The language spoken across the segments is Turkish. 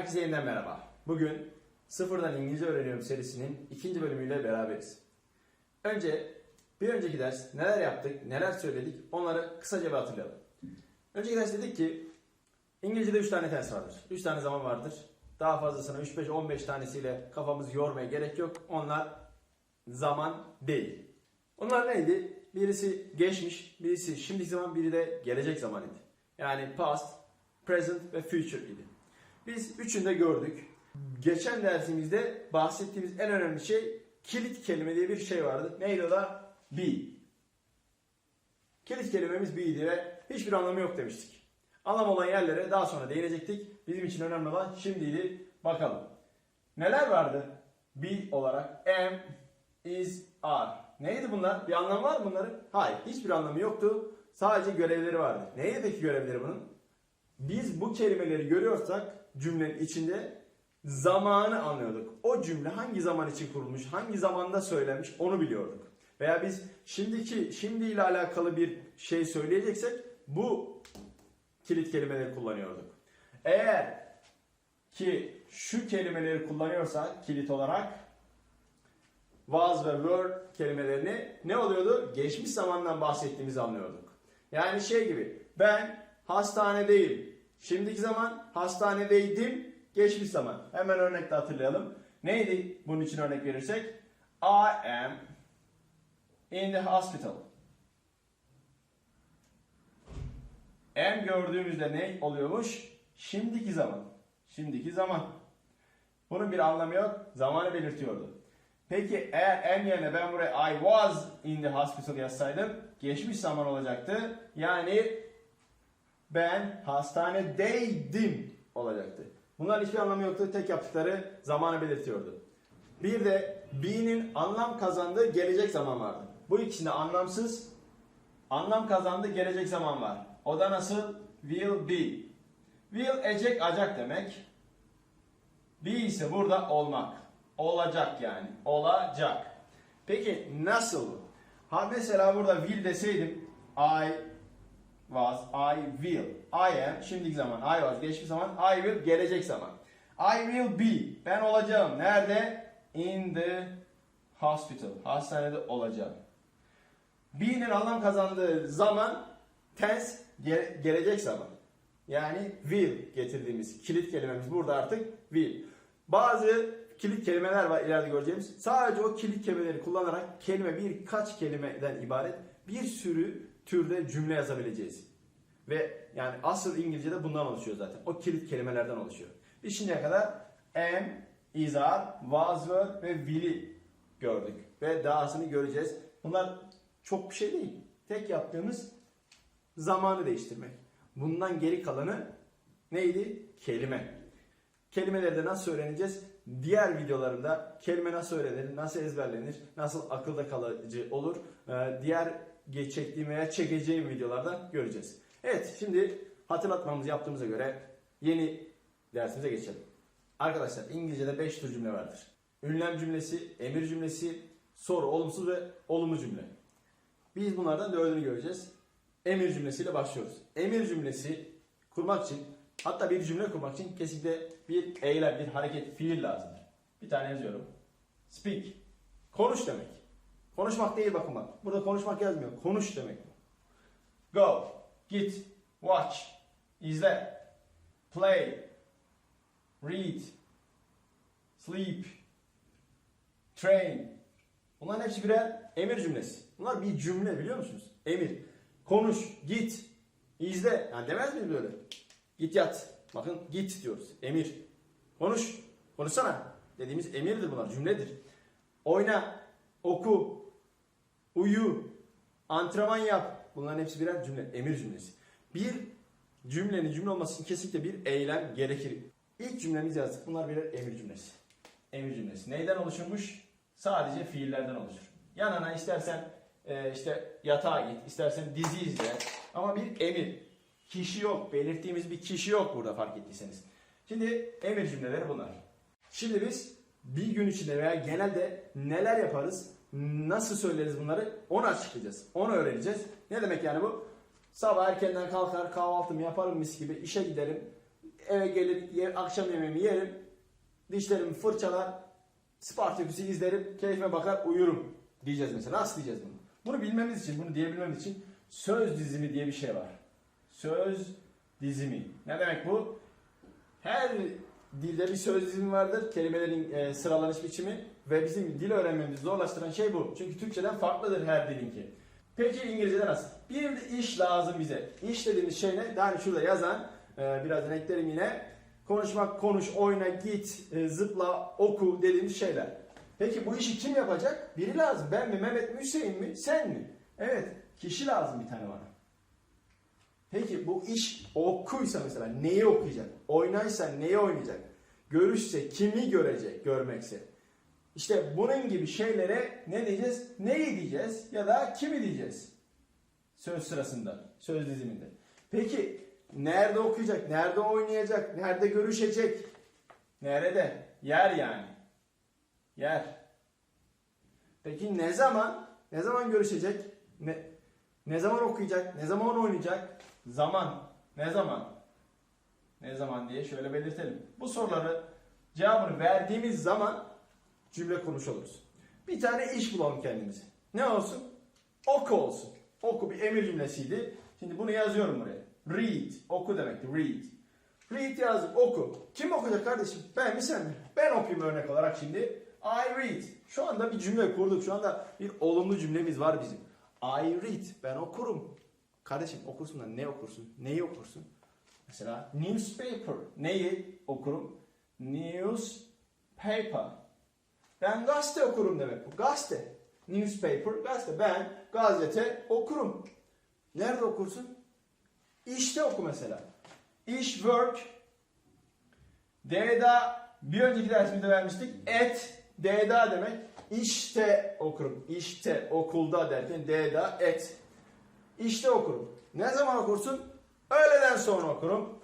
Herkese yeniden merhaba. Bugün Sıfırdan İngilizce Öğreniyorum serisinin ikinci bölümüyle beraberiz. Önce bir önceki ders neler yaptık, neler söyledik onları kısaca bir hatırlayalım. Önceki ders dedik ki İngilizce'de 3 tane tens vardır. 3 tane zaman vardır. Daha fazlasına 3, 5, 15 tanesiyle kafamızı yormaya gerek yok. Onlar zaman değil. Onlar neydi? Birisi geçmiş, birisi şimdiki zaman, biri de gelecek zaman idi. Yani past, present ve future idi. Biz üçünü de gördük. Geçen dersimizde bahsettiğimiz en önemli şey kilit kelime diye bir şey vardı. Neydi o da? Be. Kilit kelimemiz be'ydi ve hiçbir anlamı yok demiştik. Anlam olan yerlere daha sonra değinecektik. Bizim için önemli olan şimdiydi. Bakalım. Neler vardı? Be olarak am, is, are. Neydi bunlar? Bir anlam var mı bunların? Hayır. Hiçbir anlamı yoktu. Sadece görevleri vardı. Neydi peki görevleri bunun? Biz bu kelimeleri görüyorsak cümlenin içinde zamanı anlıyorduk. O cümle hangi zaman için kurulmuş, hangi zamanda söylenmiş onu biliyorduk. Veya biz şimdiki, şimdi ile alakalı bir şey söyleyeceksek bu kilit kelimeleri kullanıyorduk. Eğer ki şu kelimeleri kullanıyorsak kilit olarak was ve were kelimelerini ne oluyordu? Geçmiş zamandan bahsettiğimizi anlıyorduk. Yani şey gibi ben hastanedeyim. Şimdiki zaman hastanedeydim. Geçmiş zaman. Hemen örnekte hatırlayalım. Neydi bunun için örnek verirsek? I am in the hospital. Am gördüğümüzde ne oluyormuş? Şimdiki zaman. Şimdiki zaman. Bunun bir anlamı yok. Zamanı belirtiyordu. Peki eğer am yerine ben buraya I was in the hospital yazsaydım geçmiş zaman olacaktı. Yani ben hastanedeydim olacaktı. Bunların hiçbir anlamı yoktu. Tek yaptıkları zamanı belirtiyordu. Bir de be'nin anlam kazandığı gelecek zaman vardı. Bu ikisinde anlamsız anlam kazandığı gelecek zaman var. O da nasıl? Will be. Will ecek acak demek. Be ise burada olmak. Olacak yani. Olacak. Peki nasıl? Ha mesela burada will deseydim I was, I will. I am şimdiki zaman. I was geçmiş zaman. I will gelecek zaman. I will be. Ben olacağım. Nerede? In the hospital. Hastanede olacağım. Be'nin anlam kazandığı zaman tense ge- gelecek zaman. Yani will getirdiğimiz kilit kelimemiz burada artık will. Bazı kilit kelimeler var ileride göreceğimiz. Sadece o kilit kelimeleri kullanarak kelime birkaç kelimeden ibaret bir sürü türde cümle yazabileceğiz. Ve yani asıl İngilizce'de bundan oluşuyor zaten. O kilit kelimelerden oluşuyor. Biz şimdiye kadar am, is are, was were ve will'i gördük. Ve dahasını göreceğiz. Bunlar çok bir şey değil. Tek yaptığımız zamanı değiştirmek. Bundan geri kalanı neydi? Kelime. Kelimeleri de nasıl öğreneceğiz? Diğer videolarımda kelime nasıl öğrenilir, nasıl ezberlenir, nasıl akılda kalıcı olur, ee, diğer çektiğim veya çekeceğim videolarda göreceğiz. Evet, şimdi hatırlatmamızı yaptığımıza göre yeni dersimize geçelim. Arkadaşlar İngilizce'de 5 tür cümle vardır. Ünlem cümlesi, emir cümlesi, soru, olumsuz ve olumlu cümle. Biz bunlardan dördünü göreceğiz. Emir cümlesiyle başlıyoruz. Emir cümlesi kurmak için hatta bir cümle kurmak için kesinlikle bir eylem, bir hareket, fiil lazımdır. Bir tane yazıyorum. Speak. Konuş demek. Konuşmak değil bakın bak. Burada konuşmak yazmıyor. Konuş demek bu. Go. Git. Watch. izle, Play. Read. Sleep. Train. Bunların hepsi birer emir cümlesi. Bunlar bir cümle biliyor musunuz? Emir. Konuş, git, izle. Yani demez miyiz böyle? Git yat. Bakın git diyoruz. Emir. Konuş. Konuşsana. Dediğimiz emirdir bunlar. Cümledir. Oyna, oku, uyu, antrenman yap. Bunların hepsi birer cümle. Emir cümlesi. Bir cümlenin cümle olması için kesinlikle bir eylem gerekir. İlk cümlemizi yazdık. Bunlar birer emir cümlesi. Emir cümlesi. Neyden oluşurmuş? Sadece fiillerden oluşur. Yanına istersen e, işte yatağa git, istersen dizi izle. Ama bir emir. Kişi yok. Belirttiğimiz bir kişi yok burada fark ettiyseniz. Şimdi emir cümleleri bunlar. Şimdi biz bir gün içinde veya genelde neler yaparız, nasıl söyleriz bunları onu açıklayacağız. Onu öğreneceğiz. Ne demek yani bu? Sabah erkenden kalkar kahvaltımı yaparım mis gibi işe giderim. eve gelir, ye- akşam yemeğimi yerim, dişlerimi fırçalar, Spartaküs'ü izlerim, keyfime bakar, uyurum diyeceğiz mesela. Nasıl diyeceğiz bunu? Bunu bilmemiz için, bunu diyebilmemiz için söz dizimi diye bir şey var. Söz dizimi. Ne demek bu? Her dilde bir söz dizimi vardır. Kelimelerin e, sıralanış biçimi ve bizim dil öğrenmemizi zorlaştıran şey bu. Çünkü Türkçeden farklıdır her dilinki. Peki İngilizce'de nasıl? Bir de iş lazım bize. İş dediğimiz şey ne? Hani şurada yazan, e, birazdan eklerim yine. Konuşmak, konuş, oyna, git, e, zıpla, oku dediğimiz şeyler. Peki bu işi kim yapacak? Biri lazım. Ben mi, Mehmet mi, Hüseyin mi, sen mi? Evet, kişi lazım bir tane bana. Peki bu iş okuysa mesela neyi okuyacak? Oynaysa neyi oynayacak? Görüşse kimi görecek, görmekse? İşte bunun gibi şeylere ne diyeceğiz? Neyi diyeceğiz ya da kimi diyeceğiz? Söz sırasında, söz diziminde. Peki nerede okuyacak, nerede oynayacak, nerede görüşecek? Nerede? Yer yani. Yer. Peki ne zaman? Ne zaman görüşecek? Ne, ne zaman okuyacak? Ne zaman oynayacak? Zaman. Ne zaman? Ne zaman diye şöyle belirtelim. Bu soruları cevabını verdiğimiz zaman cümle kurmuş. Bir tane iş bulalım kendimize. Ne olsun? Oku olsun. Oku bir emir cümlesiydi. Şimdi bunu yazıyorum buraya. Read. Oku demekti. Read. Read yazdım. Oku. Kim okuyacak kardeşim? Ben mi sen mi? Ben okuyayım örnek olarak şimdi. I read. Şu anda bir cümle kurduk. Şu anda bir olumlu cümlemiz var bizim. I read. Ben okurum. Kardeşim okursun da ne okursun? Neyi okursun? Mesela newspaper. Neyi okurum? Newspaper. Ben gazete okurum demek bu. Gazete. Newspaper, gazete. Ben gazete okurum. Nerede okursun? İşte oku mesela. İş, work. D'da bir önceki dersimizde vermiştik. Et, D'da demek. İşte okurum. İşte, okulda derken D'da et. İşte okurum. Ne zaman okursun? Öğleden sonra okurum.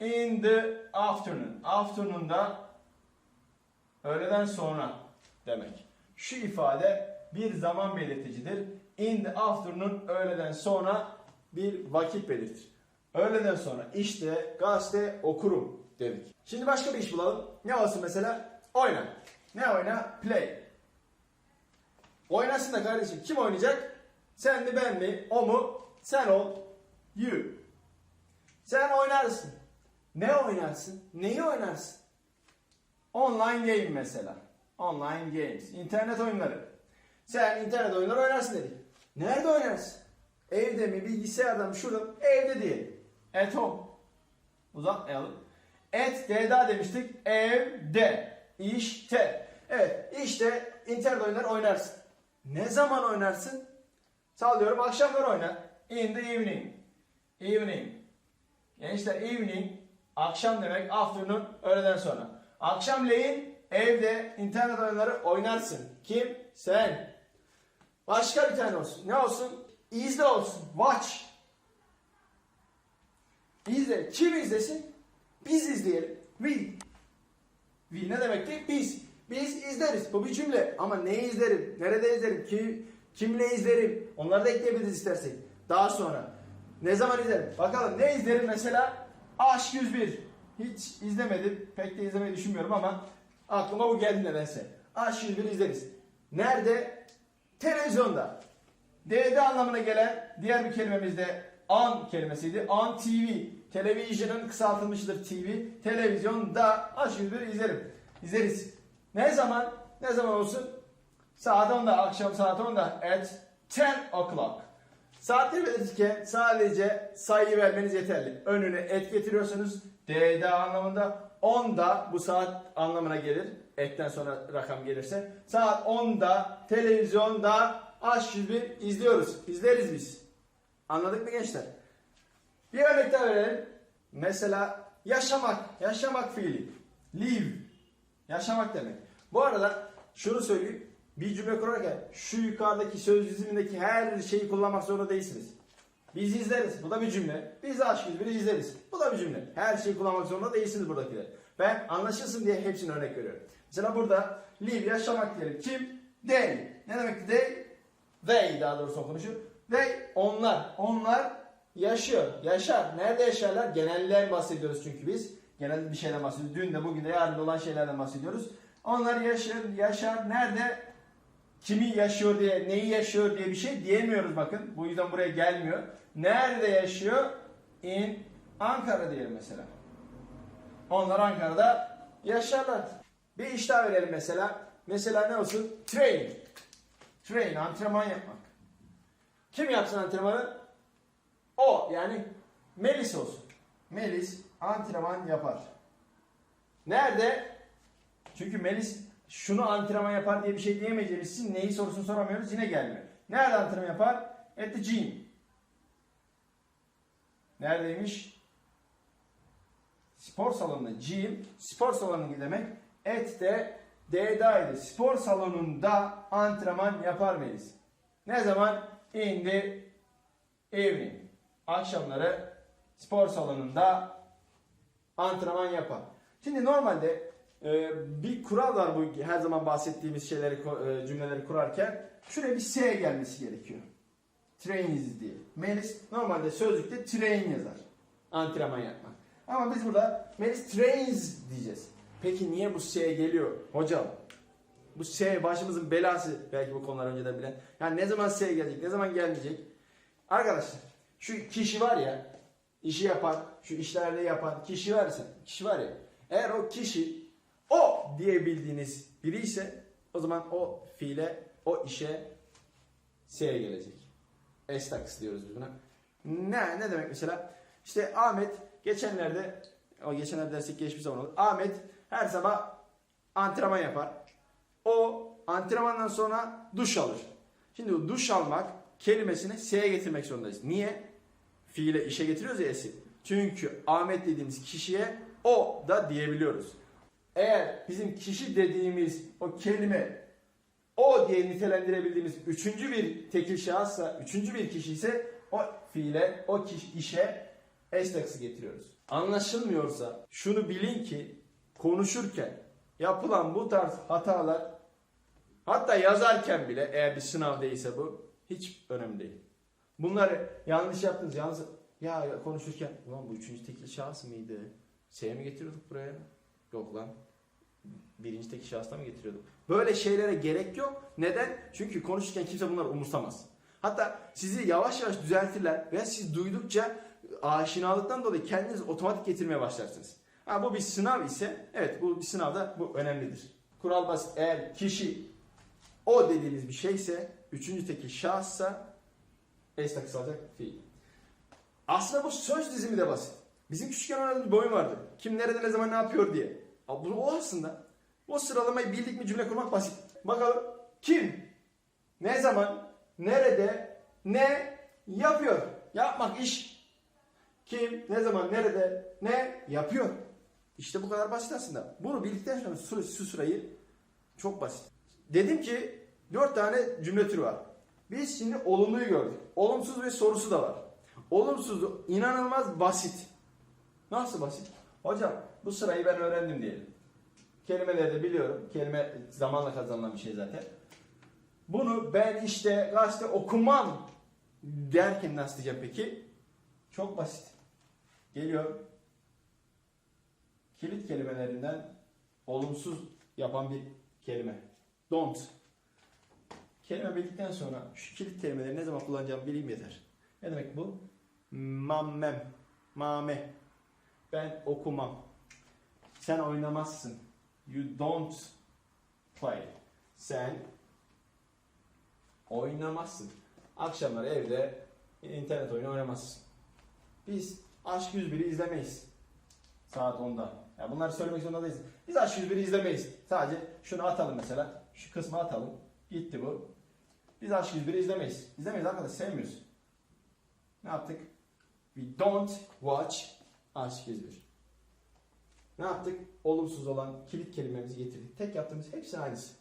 In the afternoon. Afternoon'da öğleden sonra demek. Şu ifade bir zaman belirticidir. In the afternoon öğleden sonra bir vakit belirtir. Öğleden sonra işte gazete okurum dedik. Şimdi başka bir iş bulalım. Ne olsun mesela? Oyna. Ne oyna? Play. Oynasın da kardeşim. Kim oynayacak? Sen mi ben mi? O mu? Sen ol. You. Sen oynarsın. Ne oynarsın? Neyi oynarsın? Online game mesela. Online games. İnternet oyunları. Sen internet oyunları oynarsın dedik. Nerede oynarsın? Evde mi, bilgisayarda mı, şurada? Evde diyelim. At home. Uzatmayalım. Et, D'da demiştik. Evde. İşte. Evet, işte internet oyunları oynarsın. Ne zaman oynarsın? Sallıyorum akşamları oyna. In the evening. Evening. Gençler evening akşam demek afternoon öğleden sonra. Akşamleyin evde internet oyunları oynarsın. Kim? Sen. Başka bir tane olsun. Ne olsun? İzle olsun. Watch. İzle. Kim izlesin? Biz izleyelim. We. We ne demekti? Biz. Biz izleriz. Bu bir cümle. Ama ne izlerim? Nerede izlerim? Kim, kimle izlerim? Onları da ekleyebiliriz istersek. Daha sonra. Ne zaman izlerim? Bakalım ne izlerim mesela? Aşk 101. Hiç izlemedim. Pek de izlemeyi düşünmüyorum ama aklıma bu geldi nedense. Aşk 101 izleriz. Nerede? Televizyonda. D'de anlamına gelen diğer bir kelimemiz de on kelimesiydi. On TV. Television'ın kısaltılmışıdır TV. Televizyonda aşk 101 izlerim. İzleriz. Ne zaman? Ne zaman olsun? Saat 10'da, akşam saat 10'da. At 10 o'clock. Saatleri belirtirken sadece sayıyı vermeniz yeterli. Önüne et getiriyorsunuz. D'de anlamında 10'da bu saat anlamına gelir. Etten sonra rakam gelirse. Saat 10'da televizyonda H101 izliyoruz. İzleriz biz. Anladık mı gençler? Bir örnek daha verelim. Mesela yaşamak. Yaşamak fiili. Live. Yaşamak demek. Bu arada şunu söyleyeyim. Bir cümle kurarken şu yukarıdaki söz dizimindeki her şeyi kullanmak zorunda değilsiniz. Biz izleriz. Bu da bir cümle. Biz aşk bir izleriz. Bu da bir cümle. Her şeyi kullanmak zorunda değilsiniz buradakiler. Ben anlaşılsın diye hepsini örnek veriyorum. Mesela burada live yaşamak diyelim. Kim? They. Ne demek they? They daha doğrusu okunuşu. They onlar. Onlar yaşıyor. Yaşar. Nerede yaşarlar? Genelden bahsediyoruz çünkü biz. Genelde bir şeyden bahsediyoruz. Dün de bugün de yarın olan şeylerden bahsediyoruz. Onlar yaşar, yaşar nerede? Kimi yaşıyor diye, neyi yaşıyor diye bir şey diyemiyoruz bakın. Bu yüzden buraya gelmiyor. Nerede yaşıyor? In Ankara diyelim mesela. Onlar Ankara'da yaşarlar. Bir iş daha verelim mesela. Mesela ne olsun? Train. Train, antrenman yapmak. Kim yapsın antrenmanı? O yani Melis olsun. Melis antrenman yapar. Nerede? Çünkü Melis şunu antrenman yapar diye bir şey diyemeyeceğimiz için neyi sorusunu soramıyoruz yine gelmiyor. Nerede antrenman yapar? At the gym. Neredeymiş? Spor salonunda. Gym, spor salonu demek. At de D'daydı. Spor salonunda antrenman yapar Melis. Ne zaman? In the evening. Akşamları spor salonunda antrenman yapar. Şimdi normalde bir kural var bu her zaman bahsettiğimiz şeyleri e, cümleleri kurarken. Şuraya bir S gelmesi gerekiyor. Trains diye. Melis normalde sözlükte train yazar. Antrenman yapmak. Ama biz burada Melis trains diyeceğiz. Peki niye bu S geliyor? Hocam bu S başımızın belası belki bu konular önceden bilen. Yani ne zaman S gelecek, ne zaman gelmeyecek? Arkadaşlar şu kişi var ya işi yapan, şu işlerde yapan kişi varsa, kişi var ya eğer o kişi o diyebildiğiniz biri ise o zaman o fiile, o işe S gelecek. S takısı diyoruz biz buna. Ne, ne demek mesela? İşte Ahmet geçenlerde, o geçenlerde dersek geçmiş zaman olur. Ahmet her sabah antrenman yapar. O antrenmandan sonra duş alır. Şimdi bu duş almak kelimesini S'ye getirmek zorundayız. Niye? Fiile işe getiriyoruz ya S'i. Çünkü Ahmet dediğimiz kişiye o da diyebiliyoruz. Eğer bizim kişi dediğimiz o kelime o diye nitelendirebildiğimiz üçüncü bir tekil şahıssa, üçüncü bir kişi ise o fiile, o kişi, işe S takısı getiriyoruz. Anlaşılmıyorsa şunu bilin ki konuşurken yapılan bu tarz hatalar hatta yazarken bile eğer bir sınav değilse bu hiç önemli değil. Bunları yanlış yaptınız. Yalnız ya konuşurken ulan bu üçüncü tekil şahıs mıydı? S mi getiriyorduk buraya? Yok lan. Birinci tekil şahısla mı getiriyorduk? Böyle şeylere gerek yok. Neden? Çünkü konuşurken kimse bunları umursamaz. Hatta sizi yavaş yavaş düzeltirler ve siz duydukça aşinalıktan dolayı kendiniz otomatik getirmeye başlarsınız. Ha, bu bir sınav ise evet bu bir sınavda bu önemlidir. Kural basit. Eğer kişi o dediğiniz bir şeyse üçüncü tekil şahıssa S takısı alacak fiil. Aslında bu söz dizimi de basit. Bizim küçükken oynadığımız bir oyun vardı. Kim nerede ne zaman ne yapıyor diye. Bu o aslında. O sıralamayı bildik mi cümle kurmak basit. Bakalım kim, ne zaman, nerede, ne yapıyor. Yapmak iş. Kim, ne zaman, nerede, ne yapıyor. İşte bu kadar basit aslında. Bunu bildikten sonra şu, şu sırayı çok basit. Dedim ki dört tane cümle türü var. Biz şimdi olumluyu gördük. Olumsuz ve sorusu da var. Olumsuzu inanılmaz basit. Nasıl basit? Hocam bu sırayı ben öğrendim diyelim. Kelimeleri de biliyorum. Kelime zamanla kazanılan bir şey zaten. Bunu ben işte gazete okumam derken nasıl diyeceğim peki? Çok basit. Geliyor. Kilit kelimelerinden olumsuz yapan bir kelime. Don't. Kelime bildikten sonra şu kilit kelimeleri ne zaman kullanacağımı bileyim yeter. Ne demek bu? Mammem. Mame. Ben okumam. Sen oynamazsın. You don't play. Sen oynamazsın. Akşamları evde internet oyunu oynamazsın. Biz Aşk 101'i izlemeyiz. Saat 10'da. Ya bunları söylemek zorunda değiliz. Biz Aşk 101'i izlemeyiz. Sadece şunu atalım mesela. Şu kısmı atalım. Gitti bu. Biz Aşk 101'i izlemeyiz. İzlemeyiz arkadaş. Sevmiyoruz. Ne yaptık? We don't watch Aşk 101. Ne yaptık? Olumsuz olan kilit kelimemizi getirdik. Tek yaptığımız hepsi aynısı.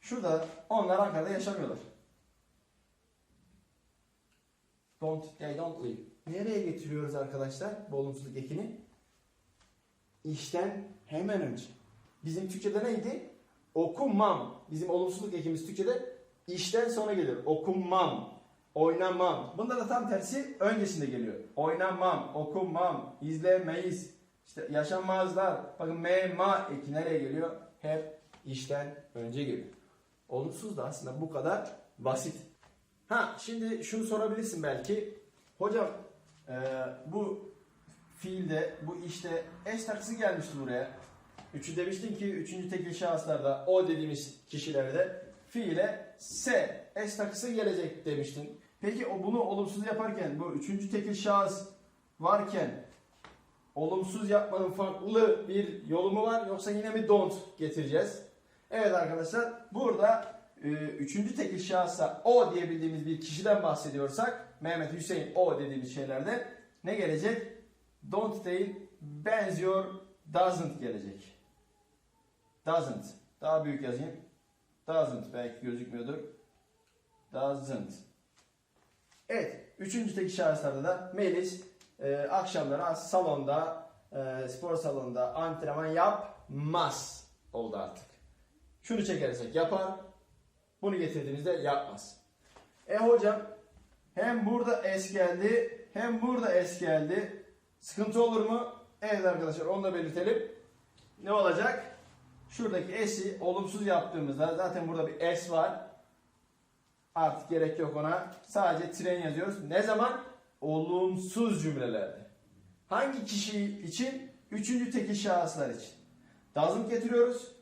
Şurada onlar Ankara'da yaşamıyorlar. Don't, they don't live. Nereye getiriyoruz arkadaşlar bu olumsuzluk ekini? İşten hemen önce. Bizim Türkçe'de neydi? Okumam. Bizim olumsuzluk ekimiz Türkçe'de işten sonra geliyor. Okumam. Oynamam. Bunda da tam tersi öncesinde geliyor. Oynamam, okumam, izlemeyiz. İşte yaşanmazlar. Bakın M, ma eki nereye geliyor? Hep işten önce geliyor. Olumsuz da aslında bu kadar basit. Ha şimdi şunu sorabilirsin belki. Hocam e, bu fiilde, bu işte eş takısı gelmişti buraya. Üçü demiştin ki üçüncü tekil şahıslarda o dediğimiz kişilerde fiile s eş takısı gelecek demiştin. Peki o bunu olumsuz yaparken bu üçüncü tekil şahıs varken olumsuz yapmanın farklı bir yolu mu var yoksa yine mi don't getireceğiz? Evet arkadaşlar burada e, üçüncü tekil şahısa o diyebildiğimiz bir kişiden bahsediyorsak Mehmet Hüseyin o dediğimiz şeylerde ne gelecek? Don't değil benziyor doesn't gelecek. Doesn't. Daha büyük yazayım. Doesn't belki gözükmüyordur. Doesn't. Evet. Üçüncü tekil şahıslarda da Melis e, akşamları salonda, e, spor salonunda antrenman yapmaz oldu artık. Şunu çekersek yapar. Bunu getirdiğimizde yapmaz. E hocam hem burada es geldi hem burada es geldi. Sıkıntı olur mu? Evet arkadaşlar onu da belirtelim. Ne olacak? Şuradaki s'i olumsuz yaptığımızda zaten burada bir s var. Artık gerek yok ona. Sadece tren yazıyoruz. Ne zaman? Olumsuz cümlelerde. Hangi kişi için? Üçüncü tekil şahıslar için. Doesn't getiriyoruz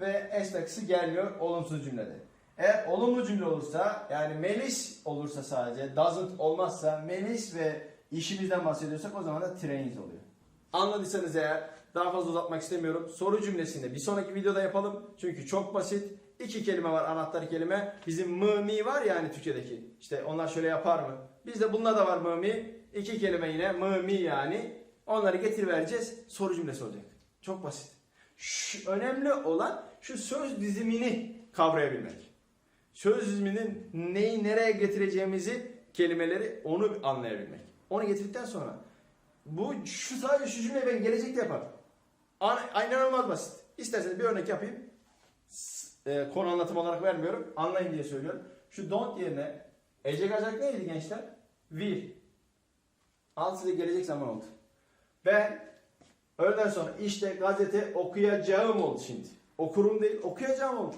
ve s takısı gelmiyor olumsuz cümlede. Eğer olumlu cümle olursa yani Melis olursa sadece doesn't olmazsa Melis ve işimizden bahsediyorsak o zaman da trains oluyor. Anladıysanız eğer daha fazla uzatmak istemiyorum. Soru cümlesini bir sonraki videoda yapalım. Çünkü çok basit. İki kelime var anahtar kelime. Bizim mı var yani Türkçedeki. İşte onlar şöyle yapar mı? Bizde bununla da var mı mi. İki kelime yine mı yani. Onları getir vereceğiz. Soru cümlesi olacak. Çok basit. Şu, önemli olan şu söz dizimini kavrayabilmek. Söz diziminin neyi nereye getireceğimizi kelimeleri onu anlayabilmek. Onu getirdikten sonra bu şu sadece şu cümleyi ben gelecekte yaparım. An- Aynen olmaz basit. İsterseniz bir örnek yapayım. E, konu anlatım olarak vermiyorum. Anlayın diye söylüyorum. Şu don't yerine ecek acak neydi gençler? Will. Alt size gelecek zaman oldu. Ben öğleden sonra işte gazete okuyacağım oldu şimdi. Okurum değil okuyacağım oldu.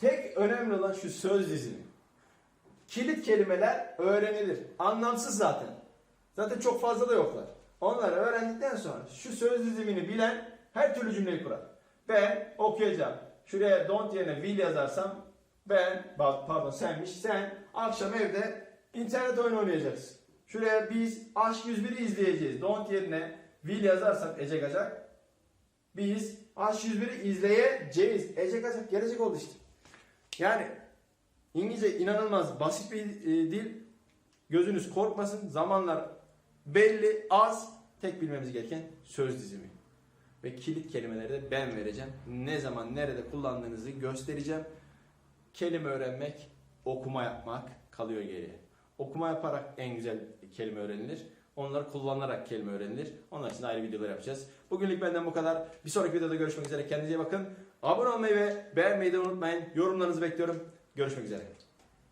Tek önemli olan şu söz dizimi. Kilit kelimeler öğrenilir. Anlamsız zaten. Zaten çok fazla da yoklar. Onları öğrendikten sonra şu söz dizimini bilen her türlü cümleyi kurar. Ben okuyacağım. Şuraya don't yerine will yazarsam ben, pardon senmiş, sen akşam evde internet oyunu oynayacaksın. Şuraya biz Aşk 101'i izleyeceğiz. Don't yerine will yazarsam Ece Gacak. Biz Aşk 101'i izleyeceğiz. Ece Gacak gelecek oldu işte. Yani İngilizce inanılmaz basit bir e, dil. Gözünüz korkmasın. Zamanlar belli, az. Tek bilmemiz gereken söz dizimi. Ve kilit kelimeleri de ben vereceğim. Ne zaman, nerede kullandığınızı göstereceğim. Kelime öğrenmek, okuma yapmak kalıyor geriye. Okuma yaparak en güzel kelime öğrenilir. Onları kullanarak kelime öğrenilir. Onlar için ayrı videolar yapacağız. Bugünlük benden bu kadar. Bir sonraki videoda görüşmek üzere. Kendinize bakın. Abone olmayı ve beğenmeyi de unutmayın. Yorumlarınızı bekliyorum. Görüşmek üzere.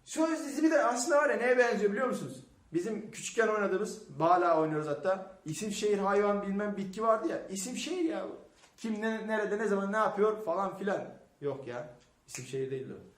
Söz dizimi de aslında var ya neye benziyor biliyor musunuz? Bizim küçükken oynadığımız, hala oynuyoruz hatta. İsim, şehir, hayvan, bilmem bitki vardı ya. İsim, şehir ya. Kim ne, nerede, ne zaman, ne yapıyor falan filan. Yok ya. İsim, şehir değil o.